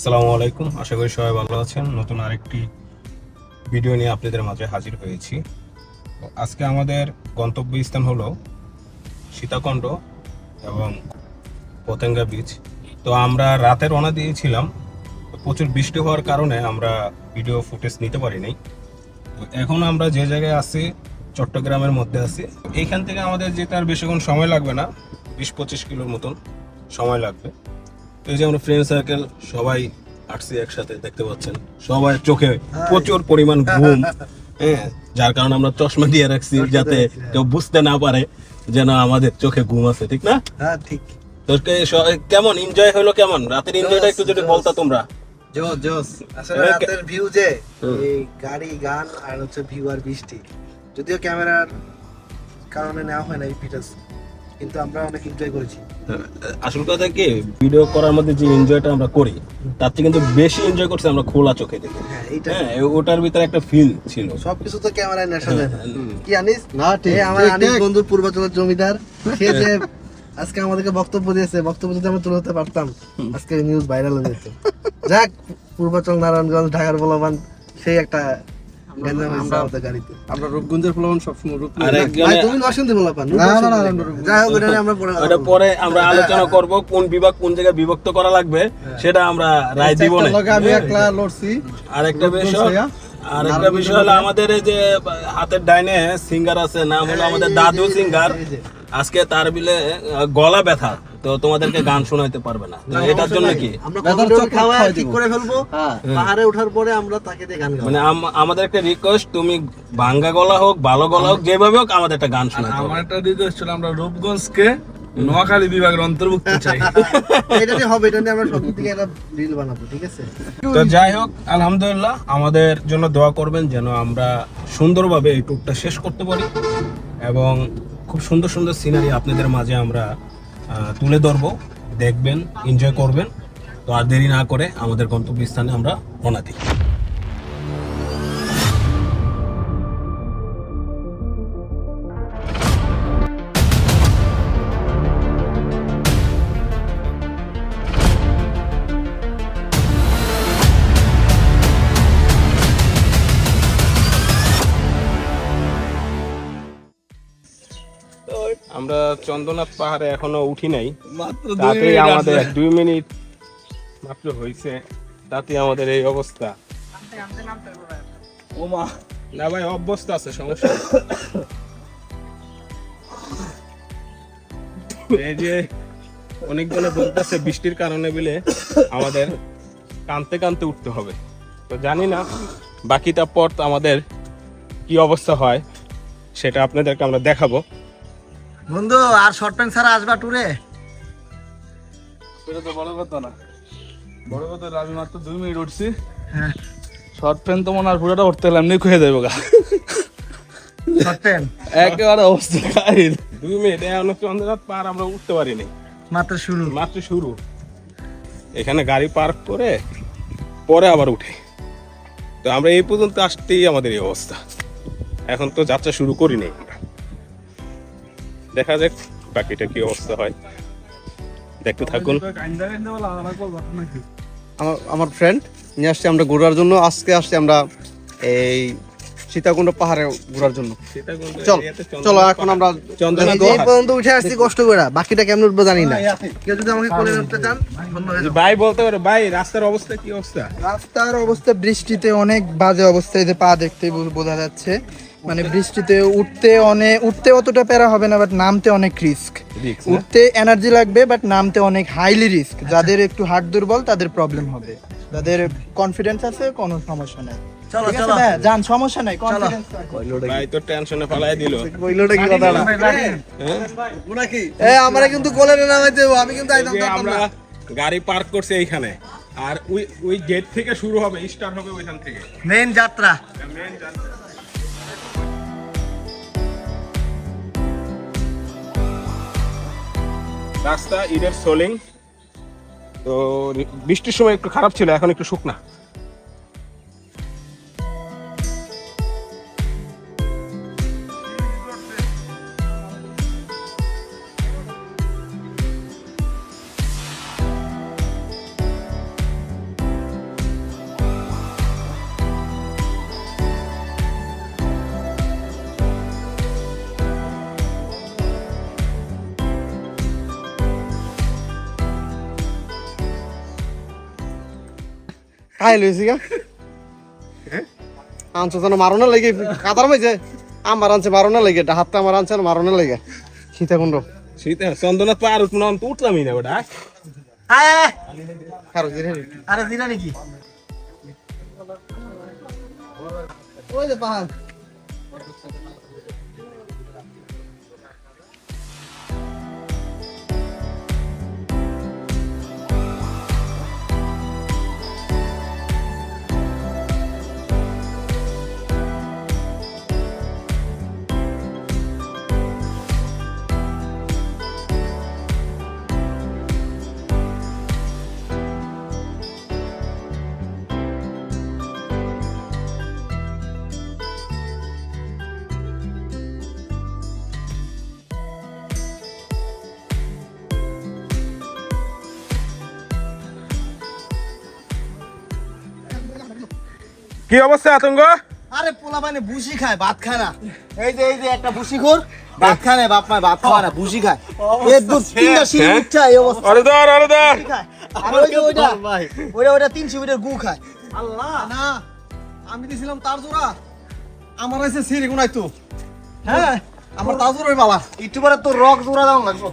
আসসালামু আলাইকুম। আশা করি সবাই ভালো আছেন। নতুন আরেকটি ভিডিও নিয়ে আপনাদের মাঝে হাজির হয়েছি। আজকে আমাদের গন্তব্যস্থান হলো সীতাকুণ্ড এবং পতেঙ্গা বিচ তো আমরা রাতে রওনা দিয়েছিলাম। প্রচুর বৃষ্টি হওয়ার কারণে আমরা ভিডিও ফুটেজ নিতে পারিনি। তো এখন আমরা যে জায়গায় আছি, চট্টগ্রামের মধ্যে আছি। এইখান থেকে আমাদের যেতে আর বেশিক্ষণ সময় লাগবে না। বিশ পঁচিশ কিলোর মতন সময় লাগবে। তো এই যে আমরা ফ্রেন্ড সার্কেল সবাই আসছি একসাথে দেখতে পাচ্ছেন? সবাই চোখে প্রচুর পরিমাণ ঘুম হ্যাঁ? যার কারণে আমরা চশমা দিয়ে রাখছি যাতে কেউ বুঝতে না পারে যেন আমাদের চোখে ঘুম আছে ঠিক না? হ্যাঁ ঠিক। তো কেমন? এনজয় হলো কেমন? রাতের এনজয়টা একটু যদি বলতা তোমরা। জোস জোস আসলে হ্যাঁ, রাতের ভিউ যে এই গাড়ি গান আর হচ্ছে ভিউ আর বৃষ্টি। যদিও ক্যামেরার কারণে নেওয়া হয় না এই ফিটাস কিন্তু আমরা অনেক এনজয় করেছি। আসল কথা কি ভিডিও করার মধ্যে যে এনজয়টা আমরা করি তার থেকে কিন্তু বেশি এনজয় করছি আমরা খোলা চোখে দেখে। হ্যাঁ এইটা হ্যাঁ ওটার ভিতরে একটা ফিল ছিল। সবকিছু তো ক্যামেরায় নেশা যায় না। কি আনিস? না ঠিক আমার আনিস ঠিক। বন্ধুর পূর্বাচলের জমিদার। সে যে আজকে আমাদেরকে বক্তব্য দিয়েছে বক্তব্য যদি আমরা তুলে ধরতে পারতাম আজকে নিউজ ভাইরাল হয়ে যেত। যাক পূর্বাচল নারায়ণগঞ্জ ঢাকার বলবান সেই একটা গ্যাঞ্জাম হয়েছে আমাদের আমরা রূপগঞ্জের ফলন সবসময় রূপ আর ভাই, একজনে তুমি বাসন্তী বলবান না, না, না, যাই হোক এটা আমরা পরে ওটা পরে আমরা আলোচনা করব কোন বিভাগ কোন জায়গায় বিভক্ত করা লাগবে সেটা আমরা রায় দিব না। আমি একলা লড়ছি। আর একটা বিষয় আর একটা বিষয় হলো আমাদের এই যে হাতের ডাইনে সিঙ্গার আছে নাম হলো আমাদের দাদু সিঙ্গার। আজকে তার বিলে গলা ব্যথা। তো তোমাদেরকে গান শোনাইতে পারবে না। তো এটার জন্য কি? আমরা বেদার কম্পিউটার চক্কর খাওয়া খাওয়াই ঠিক করে ফেলব। হ্যাঁ। পাহাড়ে ওঠার পরে আমরা তাকে দিয়ে গান মানে আম- আমাদের একটা রিকোয়েস্ট তুমি ভাঙ্গা গলা হোক ভালো গলা হোক যেভাবে হোক আমাদের একটা গান শোনাতে আমার একটা রিকোয়েস্ট ছিল আমরা রূপগঞ্জকে নোয়াখালী বিভাগের অন্তর্ভুক্ত চাই। এটা নিয়ে হবে এটা নিয়ে আমরা সব দিকে একটা রিল বানাবো ঠিক আছে? তো যাই হোক আলহামদুলিল্লাহ আমাদের জন্য দোয়া করবেন যেন আমরা সুন্দরভাবে এই ট্যুরটা শেষ করতে পারি। এবং খুব সুন্দর সুন্দর সিনারি আপনাদের মাঝে আমরা তুলে ধরবো, দেখবেন এনজয় করবেন। তো আর দেরি না করে আমাদের গন্তব্যস্থানে আমরা রওনা দিই। চন্দ্রনাথ পাহাড়ে এখনও উঠি নাই। তাতে আমাদের দুই মিনিট মাত্র হয়েছে তাতে আমাদের এই অবস্থা। ওমা না ভাই অভ্যস্ত আছে সমস্যা এই যে অনেকজনে বলতেছে বৃষ্টির কারণে বলে আমাদের কানতে কানতে উঠতে হবে। তো জানি না বাকিটা পথ আমাদের কি অবস্থা হয় সেটা আপনাদেরকে আমরা দেখাবো। বন্ধু আর শর্ট প্যান্ট ছাড়া আসবা টুরে সেটা তো বড় কথা না। বড় কথা আমি মাত্র দুই মিনিট উঠছি। হ্যাঁ। শর্ট প্যান্ট তো মনে হয় আর পুরোটা উঠতে হলে এমনি খুঁজে যাব গা। শর্ট প্যান্ট একেবারে অবস্থা খাই দুই মিনিট এখনও চন্দ্রনাথ পাহাড় আমরা উঠতে পারিনি। মাত্র শুরু। মাত্র শুরু। এখানে গাড়ি পার্ক করে পরে আবার উঠে। তো আমরা এই পর্যন্ত আসতেই আমাদের এই অবস্থা। এখন তো যাত্রা শুরু করিনি। দেখা যাক বাকিটা কি অবস্থা হয়। দেখতে থাকুন। আমার আমার ফ্রেন্ড নিয়ে আসছি আমরা ঘোরার জন্য। আজকে আসছি আমরা এই সীতাকুণ্ড পাহাড়ে ঘোরার জন্য। চল চলো এখন আমরা এই পর্যন্ত উঠে আসছি কষ্ট করে। বাকিটা কেমন উঠবো জানি না। কেউ যদি আমাকে কোলে উঠতে চান। ভাই বলতে পারে ভাই রাস্তার অবস্থা কি অবস্থা? রাস্তার অবস্থা বৃষ্টিতে অনেক বাজে অবস্থায় যে পা দেখতে বোঝা যাচ্ছে। মানে বৃষ্টিতে উঠতে অনেক উঠতে অতটা প্যারা হবে না বাট নামতে অনেক রিস্ক উঠতে এনার্জি লাগবে বাট নামতে অনেক হাইলি রিস্ক যাদের একটু হার্ট দুর্বল তাদের প্রবলেম হবে। যাদের কনফিডেন্স আছে কোনো সমস্যা নাই। যান সমস্যা নাই কনফিডেন্স ভাই তো টেনশনে ফালাই দিল। কইলোটা কি কথা হ্যাঁ? এ আমরা কিন্তু কোলে নামাইতে আমি কিন্তু আইতাম আমরা গাড়ি পার্ক করছি এইখানে আর ওই ওই গেট থেকে শুরু হবে স্টার্ট হবে ওইখান থেকে। মেন যাত্রা। রাস্তা ঈদের সোলিং। তো বৃষ্টির সময় একটু খারাপ ছিল এখন একটু শুকনা। খাই লইছি গা। আনছো যেন মারণে লাগে কাদার মাইছে আমার আনছে মারণে লাগে হাতটা আমার আনছে মারণে লাগে। সীতাকুণ্ড শীতে চন্দনাথ পার উঠবো না আমি তো উঠলামই না ওটা আরে দিনা নাকি? ওই যে পাহাড়। কি অবস্থা আতঙ্ক? আরে পোলা মানে বুসি খায় ভাত খায় না। এই যে এই যে একটা বুসি খোর ভাত খায় না বাপ মায় ভাত খায় না বুসি খায়। এর দুধ তিনটা সিঁড়ি হ্যাঁ? উঠছে এই অবস্থা। আরে ধর আরে ধর খায়। আর ওই যে ওইটা ওইটা ওইটা তিন সিঁড়ির গু খায়। আল্লাহ। না আমি দিছিলাম তার জোড়া। আমার আছে সিরি গুনাই তো। হ্যাঁ আমার তার জোড়াই বালা একটু পরে তো রক জোড়া দাও লাগবো।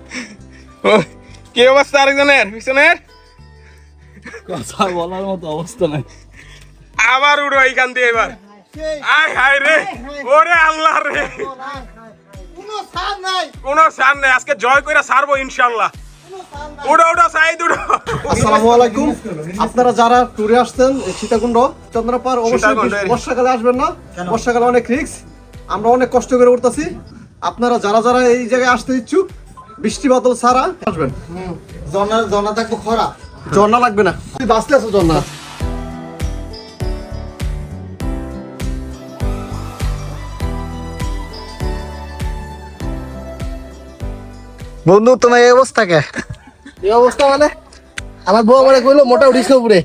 কি অবস্থা আরেকজনের পিছনের কথা বলার মতো অবস্থা নাই। আবার উঠো এইখান দিয়ে এবার। আয় হায় রে। ওরে আল্লাহ রে। কোনো সার নাই। কোনো সার নেই। আজকে জয় করে সারবো ইনশাল্লাহ উঠো উঠো সাইদ উঠো আসসালামু আলাইকুম। আপনারা যারা ট্যুরে আসছেন সীতাকুণ্ড চন্দ্রপাড় অবশ্যই বর্ষাকালে আসবেন না। বর্ষাকালে অনেক রিস্ক আমরা অনেক কষ্ট করে উঠতেছি। আপনারা যারা যারা এই জায়গায় আসতে ইচ্ছুক বৃষ্টি বাদল ছাড়া আসবেন। জনা জনা থাকব খরা। ঝর্ণা লাগবে না। তুই বাঁচতে আছো ঝর্ণা। বন্ধু তোমার এই অবস্থা কে? এই অবস্থা মানে? আমার বউ আমারে কইলো মোটা উঠিস উপরে।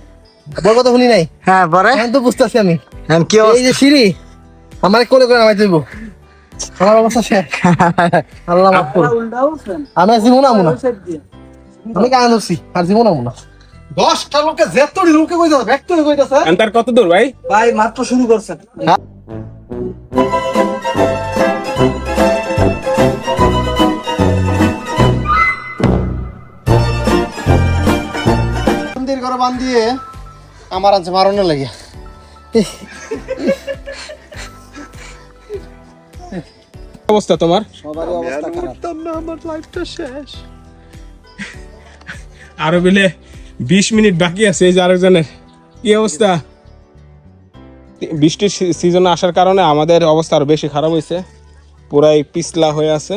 বড় কথা শুনি নাই। হ্যাঁ পরে? এখন তো বুঝতেছি আমি। কি এই যে সিঁড়ি আমার কোলে করে নামাই দেবো। আমার অবস্থা শেষ। আল্লাহ মাফ করুন আমি জীবন আমু না। আমি কান ধরছি আর জীবন আমু না। দশটা লোকে যেতটি লোকে কই যাচ্ছে ব্যক্ত কই যাচ্ছে তার কত দূর ভাই? ভাই মাত্র শুরু করছেন। ঘরে বান্ধিয়ে আমার আনছে মারণে লাগে। অবস্থা তোমার? সবারই অবস্থা খারাপ। আরও বেলে বিশ মিনিট বাকি আছে এই যে আরেকজনের। কি অবস্থা? বৃষ্টির সিজন আসার কারণে আমাদের অবস্থা আরও বেশি খারাপ হয়েছে পুরাই পিছলা হয়ে আছে।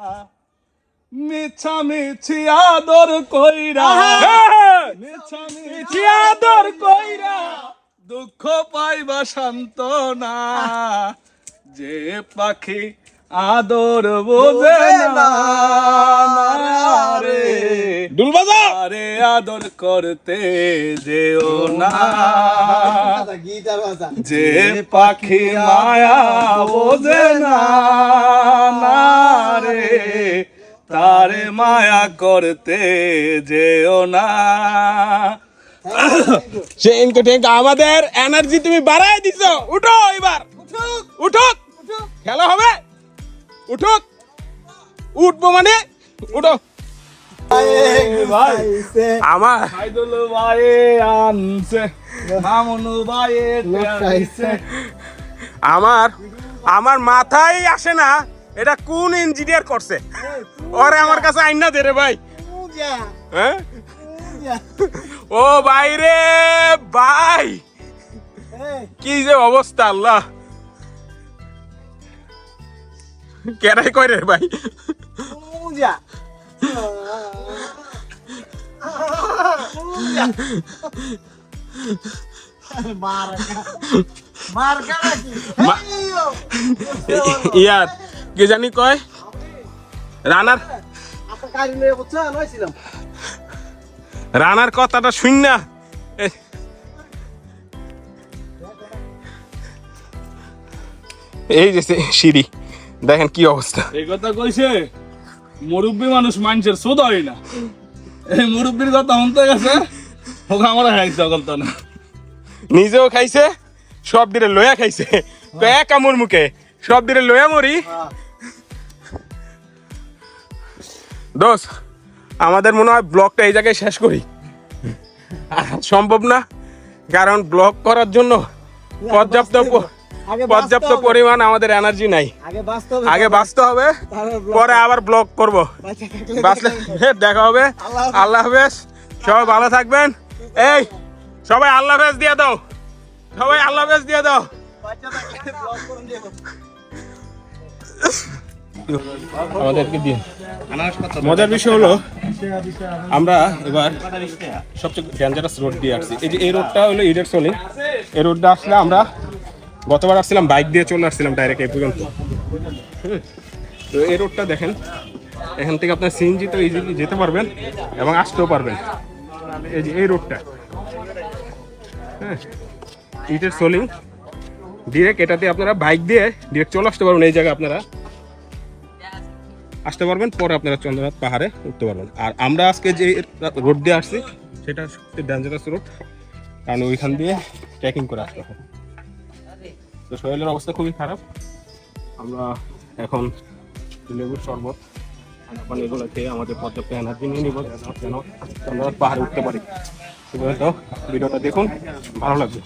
মিছামিছি আদর কইরা! মিছামিছি আদর কইরা। দুঃখ পাইবা শান্তনা যে পাখি আদর বোঝে না। রে ডুল বাজা আরে আদর করতে যেও না। যে পাখি মায়া বোঝে না। না রে তারে মায়া করতে যেও না। আমাদের এনার্জি তুমি বাড়াই দিছো। উঠো এবার। উঠো। খেলা হবে। উঠো। উঠবো মানে উঠো। ভাই আমার আমার আমার মাথায় আসে না এটা কোন ইঞ্জিনিয়ার করছে? ওরে আমার কাছে আইনা দে রে ভাই। হ্যাঁ? ও ভাই রে ভাই। কি যে অবস্থা আল্লাহ। কেরাই কয় রে ভাই? ইয়ার কে জানি কয়? রানার। রানার কথাটা শুন না। এই যে সিঁড়ি দেখেন কি অবস্থা। এই কথা কইছে মুরব্বী মানুষ মানুষের শোধ হয় না। এই মুরব্বীর কথা শুনতে গেছে ওকে আমরা খাইছে সকল তো না। নিজেও খাইছে সব দিনে লয়া খাইছে। তো এক আমর মুখে সব দিলে লয়া মরি। দোষ আমাদের মনে হয় ব্লগটা এই জায়গায় শেষ করি। সম্ভব না কারণ ব্লগ করার জন্য পর্যাপ্ত পর্যাপ্ত পরিমাণ আমাদের এনার্জি নাই। আগে আগে বাঁচতে হবে পরে আবার ব্লগ করব। বাঁচলে দেখা হবে। আল্লাহ হাফেজ। সবাই ভালো থাকবেন। এই সবাই আল্লাহ হাফেজ দিয়ে দাও। সবাই আল্লাহ হাফেজ দিয়ে দাও। আমাদেরকে দিয়ে মজার বিষয় হলো, আমরা এবার সবচেয়ে ডেঞ্জারাস রোড দিয়ে আসছি। এই যে এই রোডটা হলো ইডের সোলিং এই রোডটা আসলে আমরা গতবার আসছিলাম বাইক দিয়ে চলে আসছিলাম ডাইরেক্ট এই পর্যন্ত। তো এই রোডটা দেখেন, এখান থেকে আপনার সিএনজি তো ইজিলি যেতে পারবেন এবং আসতেও পারবেন। এই যে এই রোডটা হ্যাঁ ইটের সোলিং ডিরেক্ট এটাতে আপনারা বাইক দিয়ে ডিরেক্ট চলে আসতে পারবেন, এই জায়গায় আপনারা। আসতে পারবেন, পরে আপনারা চন্দ্রনাথ পাহাড়ে উঠতে পারবেন। আর আমরা আজকে যে রোড দিয়ে আসছি, সেটা সবচেয়ে ডেঞ্জারাস রোড কারণ ওইখান দিয়ে ট্রেকিং করে আসতে হবে। তো শরীরের অবস্থা খুবই খারাপ। আমরা এখন লেবুর শরবত এগুলো খেয়ে আমাদের পর্যাপ্ত এনার্জি নিয়ে নিব, যেন চন্দ্রনাথ পাহাড়ে উঠতে পারি। তো ভিডিওটা দেখুন, ভালো লাগবে।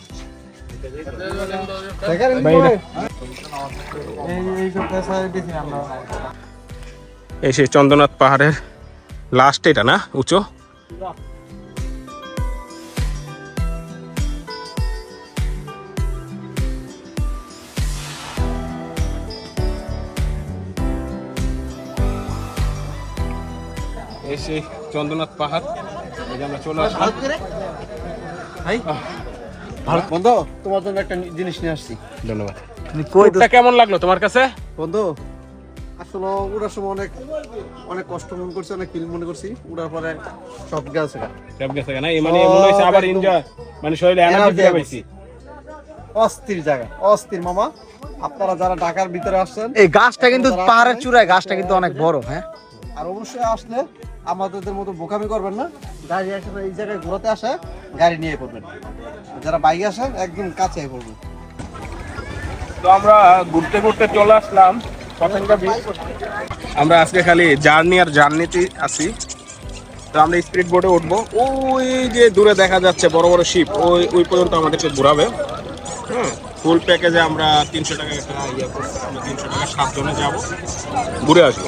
এই সেই চন্দ্রনাথ পাহাড়ের লাস্ট এটা না উঁচু? এই সেই চন্দ্রনাথ পাহাড় এই যে আমরা চলে আসলাম। বন্ধু তোমার জন্য একটা জিনিস নিয়ে আসছি। ধন্যবাদ। কেমন লাগল তোমার কাছে? বন্ধু আসলে উড়ার সময় অনেক অনেক কষ্ট মনে করছি অনেক ফিল মনে করছি। উড়ার পরে সব গেছে সব গেছে না মানে মনে হয়েছে আবার এনজয় মানে শরীরে এনার্জি ফিরে পাইছি। অস্থির জায়গা অস্থির মামা। আপনারা যারা ঢাকার ভিতরে আসছেন এই গাছটা কিন্তু পাহাড়ের চূড়ায় গাছটা কিন্তু অনেক বড় হ্যাঁ? আর অবশ্যই আসলে আমাদের মতো বোকামি করবেন না। গাড়ি আসলে এই জায়গায় ঘোরাতে আসে গাড়ি নিয়ে পড়বেন। যারা বাইক আসেন একদম কাছে পড়বেন। তো আমরা ঘুরতে ঘুরতে চলে আসলাম। আমরা আজকে খালি জার্নি আর জার্নিতে আছি। তো আমরা স্পিড বোটে উঠবো। ওই যে দূরে দেখা যাচ্ছে বড় বড় শিপ, ওই ওই পর্যন্ত আমাদেরকে ঘুরাবে। ফুল প্যাকেজে আমরা তিনশো টাকা একটা ইয়ে করছি, আমরা তিনশো টাকা সাতজনে যাব। ঘুরে আসব।